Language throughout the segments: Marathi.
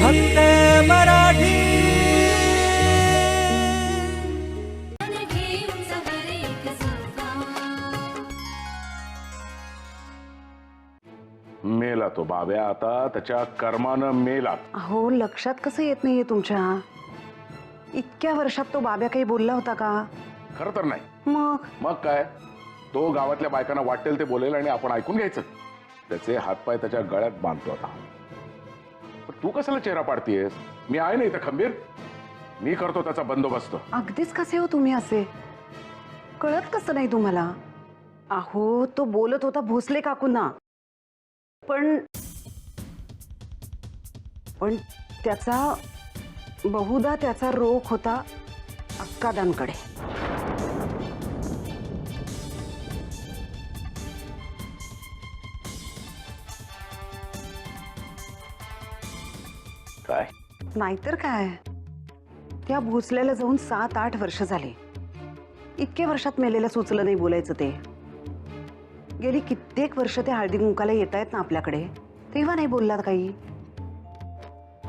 फक्त मराठी. मेला तो बाब्या आता त्याच्या कर्मानं मेला. अहो लक्षात कसं येत नाहीये तुमच्या? इतक्या वर्षात तो बाब्या काही बोलला होता का? खरं तर नाही. मग? मग काय? तो गावातल्या बायकांना वाटेल ते बोलेल आणि आपण ऐकून घ्यायचं. त्याचे हातपाय त्याच्या गळ्यात बांधतो आता. पण तू कशाला चेहरा पाडतीयस? मी आहे ना इथं खंबीर. मी करतो त्याचा बंदोबस्त. अगदीच कसे हो तुम्ही असे? कळत कसं नाही तुम्हाला? अहो तो बोलत होता भोसले काकूंना. पण पण त्याचा बहुधा त्याचा रोख होता अक्कादांकडे. काय? नाहीतर काय? त्या भोसल्याला जाऊन सात आठ वर्ष झाले. इतक्या वर्षात मेलेला सुचलं नाही बोलायचं ते. गेली कित्येक वर्ष ते हळदी कुंकाला येत आहेत ना आपल्याकडे. तेव्हा नाही बोलला काही?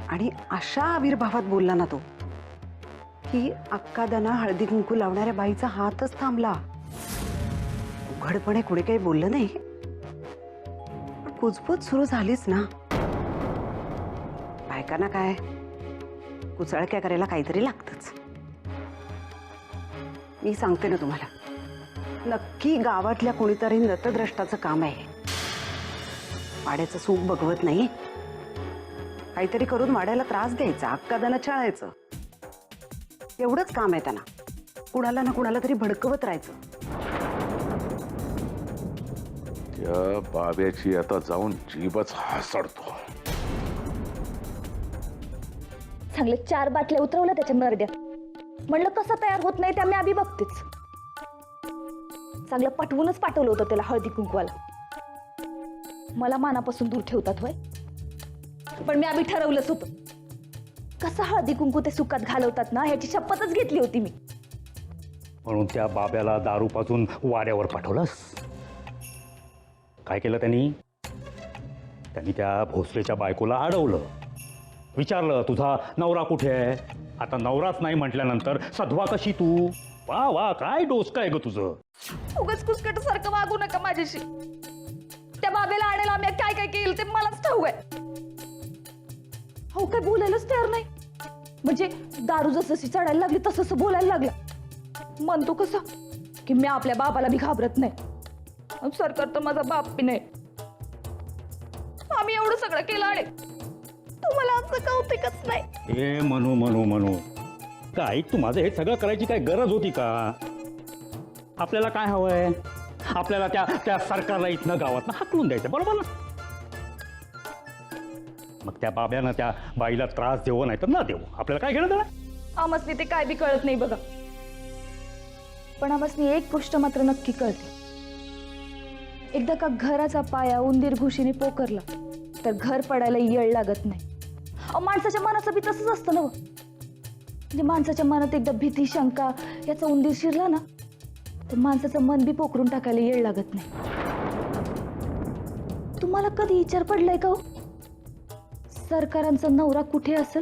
आणि अशा आविर्भावात बोलला ना तो की अक्कादाना हळदी कुंकू लावणाऱ्या बाईचा हातच थांबला. उघडपणे कुणी काही बोललं नाही? पण कुजबूज सुरू झालीच ना. बायकांना काय? कुचळक्या करायला काहीतरी लागतच. मी सांगते ना तुम्हाला. नक्की गावातल्या कोणीतरी नतद्रष्टाचं काम आहे. वाड्याचं सुख बघवत नाही. काहीतरी करून वाड्याला त्रास द्यायचा अक्कादाना छळायचं. एवढंच काम आहे त्यांना. कुणाला ना कुणाला तरी भडकवत राहायचं. त्या बाब्याची आता जाऊन जीबच हासडतो चांगले चार बाटल्या उतरवल्या त्याच्या मरड्यात म्हणलं कसं तयार होत नाही त्या मी आधी बघतेच. चांगलं पटवूनच पाठवलं होतं त्याला हळदी कुंकवाला. मला मानापासून दूर ठेवतात होय. पण मी आम्ही ठरवलंच होतं. कसं हळदी कुंकू ते सुखात घालवतात ना ह्याची शपथच घेतली होती मी. म्हणून त्या बाब्याला दारू पाजून वाड्यावर पाठवलंस? काय केलं त्यांनी? त्यांनी त्या भोसलेच्या बायकोला अडवलं. विचारलं तुझा नवरा कुठे आहे? आता नवराच नाही म्हटल्यानंतर सधवा कशी तू? वा वा काय डोस काय ग तुझं? उगाच कुसकट सारखं वागू नका माझ्याशी. त्या बाबेला आणायला आम्ही काय काय केलं ते मलाच ठाऊ आहे. हो काय बोलायलाच तयार नाही. म्हणजे दारू जसं चढायला लागली तसं बोलायला लागला. म्हणतो कसं की मी आपल्या बाबाला बी घाबरत नाही. सरकार तर माझा बाप बी नाही. आम्ही एवढं सगळं केलं आणि तुम्हाला असं कौतिकच नाही. ए म्हणू म्हणू म्हणू काय तू माझं हे सगळं करायची काय गरज होती का? आपल्याला काय हवंय? आपल्याला त्या त्या सरकारला इथनं गावातनं हाकलून द्यायचं बरोबर ना? मग त्या बाब्यानं त्या बाईला त्रास देऊ नाही तर ना देऊ आपल्याला काय घेणं त्याला आमसनी ते काय बी कळत नाही बघा. पण आमसनी एक गोष्ट मात्र नक्की कळते. एकदा का घराचा पाया उंदीर घुशीने पोकरला तर घर पडायला येळ लागत नाही. अहो माणसाच्या मनाचं बी तसंच असतं ना हो. म्हणजे माणसाच्या मनात एकदा भीती शंका याचा उंदीर शिरला ना तर माणसाचं मन बी पोखरून टाकायला येळ लागत नाही. तुम्हाला कधी विचार पडलाय का हो? सरकारांचा नवरा कुठे असेल?